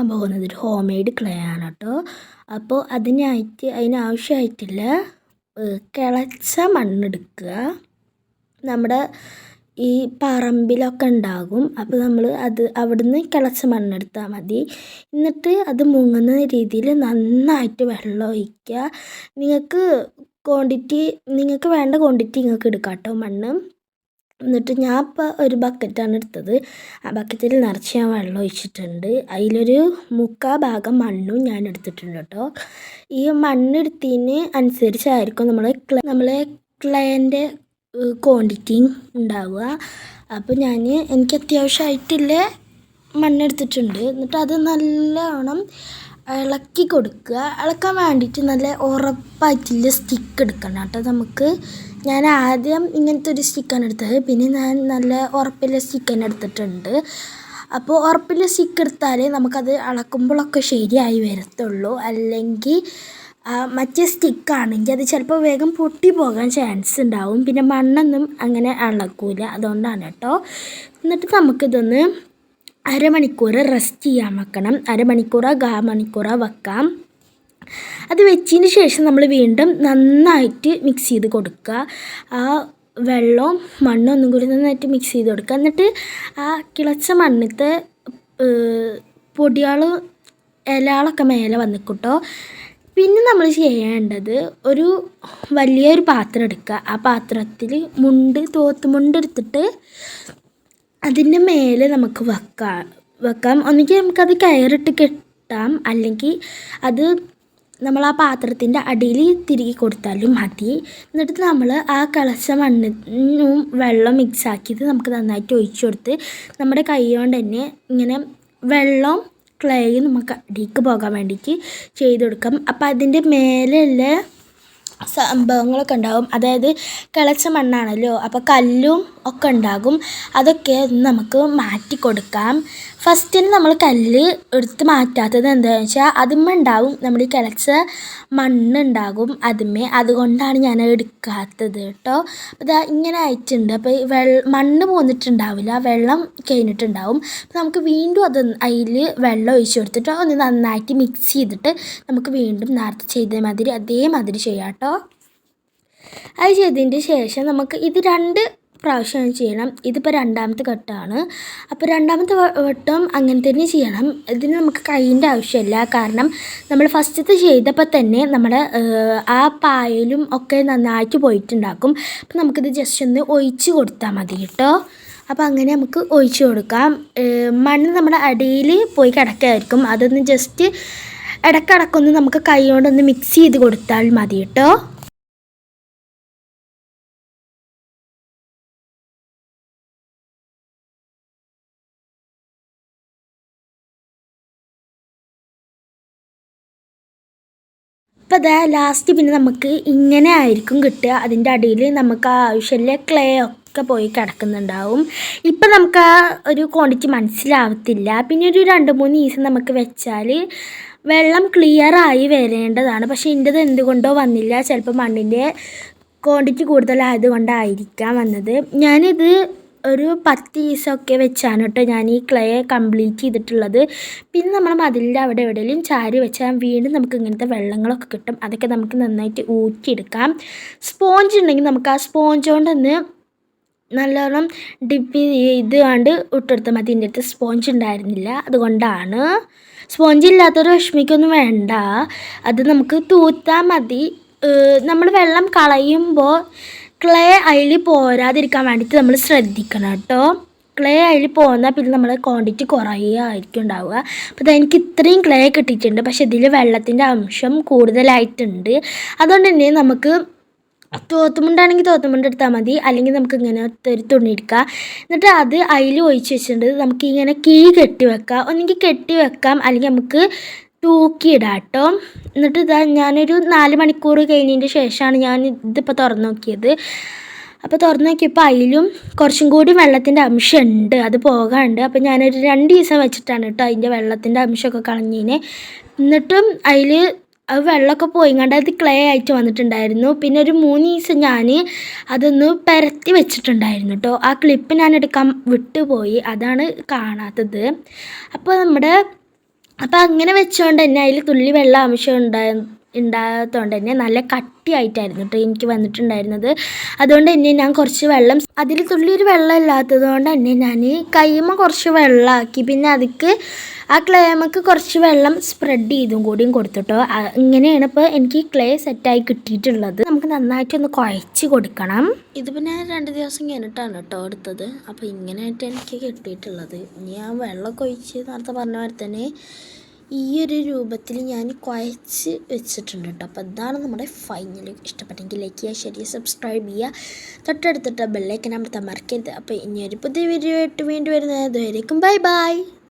ഉണ്ടാക്കാൻ പോകുന്നത് ഒരു ഹോം മെയ്ഡ് ക്ലേ ആണ് കേട്ടോ. അപ്പോൾ അതിനായിട്ട് അതിനാവശ്യമായിട്ടുള്ള കിളച്ച മണ്ണെടുക്കുക നമ്മുടെ ഈ പറമ്പിലൊക്കെ ഉണ്ടാകും. അപ്പോൾ നമ്മൾ അത് അവിടുന്ന് കിളച്ച മണ്ണെടുത്താൽ മതി. എന്നിട്ട് അത് മുങ്ങുന്ന രീതിയിൽ നന്നായിട്ട് വെള്ളം ഒഴിക്കുക. നിങ്ങൾക്ക് ക്വാണ്ടിറ്റി നിങ്ങൾക്ക് വേണ്ട ക്വാണ്ടിറ്റി നിങ്ങൾക്ക് എടുക്കാം കേട്ടോ മണ്ണ്. എന്നിട്ട് ഞാൻ ഇപ്പോൾ ഒരു ബക്കറ്റാണ് എടുത്തത്. ആ ബക്കറ്റിൽ നിറച്ച് ഞാൻ വെള്ളം ഒഴിച്ചിട്ടുണ്ട്. അതിലൊരു മുക്കാൽ ഭാഗം മണ്ണും ഞാൻ എടുത്തിട്ടുണ്ട് കേട്ടോ. ഈ മണ്ണെടുത്തതിന് അനുസരിച്ചായിരിക്കും നമ്മൾ ക്ലേ നമ്മളെ ക്ലേന്റെ ക്വാണ്ടിറ്റിയും ഉണ്ടാവുക. അപ്പോൾ ഞാൻ എനിക്ക് അത്യാവശ്യമായിട്ടുള്ള മണ്ണെടുത്തിട്ടുണ്ട് എന്നിട്ട് അത് നല്ലവണ്ണം ഇളക്കി കൊടുക്കുക. ഇളക്കാൻ വേണ്ടിയിട്ട് നല്ല ഉറപ്പായിട്ടുള്ള സ്റ്റിക്ക് എടുക്കണം കേട്ടോ. നമുക്ക് ഞാൻ ആദ്യം ഇങ്ങനത്തെ ഒരു സ്റ്റിക്കാണ് എടുത്തത്. പിന്നെ ഞാൻ നല്ല ഉറപ്പുള്ള സ്റ്റിക്ക് എടുത്തിട്ടുണ്ട്. അപ്പോൾ ഉറപ്പുള്ള സ്റ്റിക്ക് എടുത്താൽ നമുക്കത് അളക്കുമ്പോഴൊക്കെ ശരിയായി വരത്തുള്ളൂ. അല്ലെങ്കിൽ മറ്റേ സ്റ്റിക്കാണെങ്കിൽ അത് ചിലപ്പോൾ വേഗം പൊട്ടി പോകാൻ ചാൻസ് ഉണ്ടാവും. പിന്നെ മണ്ണൊന്നും അങ്ങനെ അളക്കൂല. അതുകൊണ്ടാണ് കേട്ടോ. എന്നിട്ട് നമുക്കിതൊന്ന് അരമണിക്കൂർ റെസ്റ്റ് ചെയ്യാൻ വെക്കണം. അരമണിക്കൂറോ കാ മണിക്കൂറോ വെക്കാം. അത് വെച്ചതിന് ശേഷം നമ്മൾ വീണ്ടും നന്നായിട്ട് മിക്സ് ചെയ്ത് കൊടുക്കുക. ആ വെള്ളവും മണ്ണും ഒന്നും കൂടി നന്നായിട്ട് മിക്സ് ചെയ്ത് കൊടുക്കുക. എന്നിട്ട് ആ കിളച്ച മണ്ണിത്തെ പൊടികൾ ഇലകളൊക്കെ മേലെ വന്നിക്കട്ടോ. പിന്നെ നമ്മൾ ചെയ്യേണ്ടത് ഒരു വലിയൊരു പാത്രം എടുക്കുക. ആ പാത്രത്തിൽ മുണ്ട് തോത്ത് മുണ്ട് എടുത്തിട്ട് അതിന്റെ മേലെ നമുക്ക് വെക്കാം. വെക്കാം. ഒന്നുകിൽ നമുക്കത് കയറിട്ട് കെട്ടാം. അല്ലെങ്കിൽ അത് നമ്മൾ ആ പാത്രത്തിന്റെ അടിയിൽ തിരികെ കൊടുത്താലും മതി. എന്നിട്ട് നമ്മൾ ആ കളച്ച മണ്ണും വെള്ളം മിക്സ് ആക്കിയിട്ട് നമുക്ക് നന്നായിട്ട് ഒഴിച്ചു കൊടുത്ത് നമ്മുടെ കൈ കൊണ്ട് തന്നെ ഇങ്ങനെ വെള്ളം ക്ലേ നമുക്ക് അടിക്ക് പോകാൻ വേണ്ടിയിട്ട് ചെയ്ത് കൊടുക്കാം. അപ്പം അതിന്റെ മേലെയുള്ള സംഭവങ്ങളൊക്കെ ഉണ്ടാകും അതായത് കിളച്ച മണ്ണാണല്ലോ. അപ്പോൾ കല്ലും ഒക്കെ ഉണ്ടാകും. അതൊക്കെ നമുക്ക് മാറ്റി കൊടുക്കാം. ഫസ്റ്റിന് നമ്മൾ കല്ല് എടുത്ത് മാറ്റാത്തത് എന്താണെന്ന് വെച്ചാൽ അതിന്മേൽ ഉണ്ടാവും നമ്മൾ ഈ കിളച്ച മണ്ണുണ്ടാകും അതിന്മേൽ അതുകൊണ്ടാണ് ഞാൻ എടുക്കാത്തത് കേട്ടോ. അപ്പോൾ ഇങ്ങനെ ആയിട്ടുണ്ട്. അപ്പോൾ ഈ വെള്ളം മണ്ണ് പോന്നിട്ടുണ്ടാവില്ല. വെള്ളം കഴിഞ്ഞിട്ടുണ്ടാവും. അപ്പോൾ നമുക്ക് വീണ്ടും അത് അതിൽ വെള്ളം ഒഴിച്ചു കൊടുത്തിട്ട് ഒന്ന് നന്നായിട്ട് മിക്സ് ചെയ്തിട്ട് നമുക്ക് വീണ്ടും നേരത്തെ ചെയ്ത മാതിരി അതേമാതിരി ചെയ്യാം കേട്ടോ. അത് ചെയ്തതിന്റെ ശേഷം നമുക്ക് ഇത് രണ്ട് പ്രാവശ്യം ചെയ്യണം. ഇതിപ്പോൾ രണ്ടാമത്തെ ഘട്ടമാണ്. അപ്പോൾ രണ്ടാമത്തെ വട്ടം അങ്ങനെ തന്നെ ചെയ്യണം. ഇതിന് നമുക്ക് കൈയിന്റെ ആവശ്യമില്ല. കാരണം നമ്മൾ ഫസ്റ്റത്തെ ചെയ്തപ്പോൾ തന്നെ നമ്മുടെ ആ പായലും ഒക്കെ നന്നായിട്ട് പോയിട്ടുണ്ടാക്കും. അപ്പോൾ നമുക്കിത് ജസ്റ്റ് ഒന്ന് ഒഴിച്ച് കൊടുത്താൽ മതി കേട്ടോ. അപ്പോൾ അങ്ങനെ നമുക്ക് ഒഴിച്ച് കൊടുക്കാം. മണ്ണ് നമ്മുടെ അടിയിൽ പോയി കിടക്കായിരിക്കും. അതൊന്ന് ജസ്റ്റ് ഇടക്കിടക്കൊന്ന് നമുക്ക് കൈ കൊണ്ടൊന്ന് മിക്സ് ചെയ്ത് കൊടുത്താൽ മതി കേട്ടോ. അപ്പോൾ അതാ ലാസ്റ്റ് പിന്നെ നമുക്ക് ഇങ്ങനെ ആയിരിക്കും കിട്ടുക. അതിന്റെ അടിയിൽ നമുക്ക് ആവശ്യമില്ല ക്ലേ ഒക്കെ പോയി കിടക്കുന്നുണ്ടാവും. ഇപ്പം നമുക്ക് ആ ഒരു ക്വാണ്ടിറ്റി മനസ്സിലാവത്തില്ല. പിന്നെ ഒരു രണ്ട് മൂന്ന് ദിവസം നമുക്ക് വെച്ചാൽ വെള്ളം ക്ലിയറായി വരേണ്ടതാണ്. പക്ഷേ എന്റെത് എന്തുകൊണ്ടോ വന്നില്ല. ചിലപ്പോൾ മണ്ണിന്റെ ക്വാണ്ടിറ്റി കൂടുതലായതുകൊണ്ടായിരിക്കാം വന്നത്. ഞാനിത് ഒരു പത്ത് ദിവസമൊക്കെ വെച്ചാണ് കേട്ടോ ഞാൻ ഈ ക്ലേ കംപ്ലീറ്റ് ചെയ്തിട്ടുള്ളത്. പിന്നെ നമ്മൾ മതിലിന്റെ അവിടെ എവിടെയെങ്കിലും ചാരി വെച്ചാൽ വീണ്ടും നമുക്ക് ഇങ്ങനത്തെ വെള്ളങ്ങളൊക്കെ കിട്ടും. അതൊക്കെ നമുക്ക് നന്നായിട്ട് ഊറ്റിയെടുക്കാം. സ്പോഞ്ച് ഉണ്ടെങ്കിൽ നമുക്ക് ആ സ്പോഞ്ച് കൊണ്ടൊന്ന് നല്ലോണം ഡിപ്പ് ചെയ്ത് കണ്ട് ഇട്ടെടുത്താൽ മതി. എന്റെ അടുത്ത് സ്പോഞ്ച് ഉണ്ടായിരുന്നില്ല. അതുകൊണ്ടാണ്. സ്പോഞ്ച് ഇല്ലാത്തൊരു വിഷമിക്കൊന്നും വേണ്ട. അത് നമുക്ക് തൂത്താൽ മതി. നമ്മൾ വെള്ളം കളയുമ്പോൾ ക്ലേ അതിൽ പോരാതിരിക്കാൻ വേണ്ടിയിട്ട് നമ്മൾ ശ്രദ്ധിക്കണം കേട്ടോ. ക്ലേ അതിൽ പോകുന്നാൽ പിന്നെ നമ്മൾ ക്വാണ്ടിറ്റി കുറയുകയായിരിക്കും ഉണ്ടാവുക അപ്പോൾ എനിക്ക് ഇത്രയും ക്ലേ കിട്ടിയിട്ടുണ്ട്. പക്ഷേ ഇതിൽ വെള്ളത്തിന്റെ അംശം കൂടുതലായിട്ടുണ്ട്. അതുകൊണ്ട് തന്നെ നമുക്ക് തോത്തുമുണ്ടാണെങ്കിൽ തോത്തുമുണ്ട് എടുത്താൽ മതി. അല്ലെങ്കിൽ നമുക്ക് ഇങ്ങനെ ഒരു തുണി എടുക്കാം. എന്നിട്ട് അത് അതിൽ ഒഴിച്ച് വെച്ചിട്ടുണ്ട്. നമുക്ക് ഇങ്ങനെ കിഴി കെട്ടി വെക്കാം. ഒന്നെങ്കിൽ കെട്ടി വെക്കാം. അല്ലെങ്കിൽ നമുക്ക് തൂക്കിയിടാം കേട്ടോ എന്നിട്ട് ഇതാ ഞാനൊരു നാല് മണിക്കൂർ കഴിഞ്ഞതിന്റെ ശേഷമാണ് ഞാൻ ഇതിപ്പോൾ തുറന്നു നോക്കിയത്. അപ്പോൾ തുറന്നു നോക്കിയപ്പോൾ അതിലും കുറച്ചും കൂടി വെള്ളത്തിന്റെ അംശമുണ്ട്. അത് പോകാണ്ട് അപ്പോൾ ഞാനൊരു രണ്ട് ദിവസം വെച്ചിട്ടാണ് കേട്ടോ അതിന്റെ വെള്ളത്തിന്റെ അംശമൊക്കെ കളഞ്ഞതിന്. എന്നിട്ടും അതിൽ അത് വെള്ളമൊക്കെ പോയി കണ്ട് അത് ക്ലേ ആയിട്ട് വന്നിട്ടുണ്ടായിരുന്നു. പിന്നെ ഒരു മൂന്ന് ദിവസം ഞാൻ അതൊന്ന് പരത്തി വെച്ചിട്ടുണ്ടായിരുന്നു കേട്ടോ. ആ ക്ലിപ്പ് ഞാൻ എടുക്കാൻ വിട്ടുപോയി. അതാണ് കാണാത്തത്. അപ്പോൾ നമ്മുടെ അപ്പോൾ അങ്ങനെ വെച്ചുകൊണ്ട് തന്നെ അതിൽ തുള്ളി വെള്ളം ആവശ്യം ഉണ്ടായ ഉണ്ടാകാത്തതുകൊണ്ട് തന്നെ നല്ല കട്ടിയായിട്ടായിരുന്നു കേട്ടോ എനിക്ക് വന്നിട്ടുണ്ടായിരുന്നത്. അതുകൊണ്ട് തന്നെ ഞാൻ കുറച്ച് വെള്ളം അതിൽ തുള്ളിയൊരു വെള്ളം ഇല്ലാത്തത് കൊണ്ട് തന്നെ ഞാൻ കൈമ കുറച്ച് വെള്ളമാക്കി പിന്നെ അതിക്ക് ആ ക്ലേമക്ക് കുറച്ച് വെള്ളം സ്പ്രെഡ് ചെയ്തും കൂടിയും കൊടുത്തിട്ടോ ഇങ്ങനെയാണ് ഇപ്പോൾ എനിക്ക് ക്ലേ സെറ്റായി കിട്ടിയിട്ടുള്ളത്. നമുക്ക് നന്നായിട്ടൊന്ന് കുഴച്ച് കൊടുക്കണം. ഇത് പിന്നെ രണ്ട് ദിവസം കഴിഞ്ഞിട്ടാണ് കേട്ടോ എടുത്തത്. അപ്പോൾ ഇങ്ങനെയായിട്ട് എനിക്ക് കിട്ടിയിട്ടുള്ളത്. ഇനി ആ വെള്ളമൊക്കെ ഒഴിച്ച് നേരത്തെ പറഞ്ഞ പോലെ തന്നെ ഈ ഒരു രൂപത്തിൽ ഞാൻ കുഴച്ച് വെച്ചിട്ടുണ്ട് കേട്ടോ. അപ്പോൾ ഇതാണ് നമ്മുടെ ഫൈനൽ ഇഷ്ടപ്പെട്ടെങ്കിൽ ലൈക്ക് ചെയ്യുക ഷെയർ ചെയ്യുക സബ്സ്ക്രൈബ് ചെയ്യുക. തൊട്ടടുത്തിട്ട് ബെല്ലൈക്കൻ അമർത്താൻ മറക്കരുത്. അപ്പോൾ ഇനി ഒരു പുതിയ വീഡിയോ ആയിട്ട് വീണ്ടും വരുന്നത് ഇതുവരേക്കും ബൈ ബൈ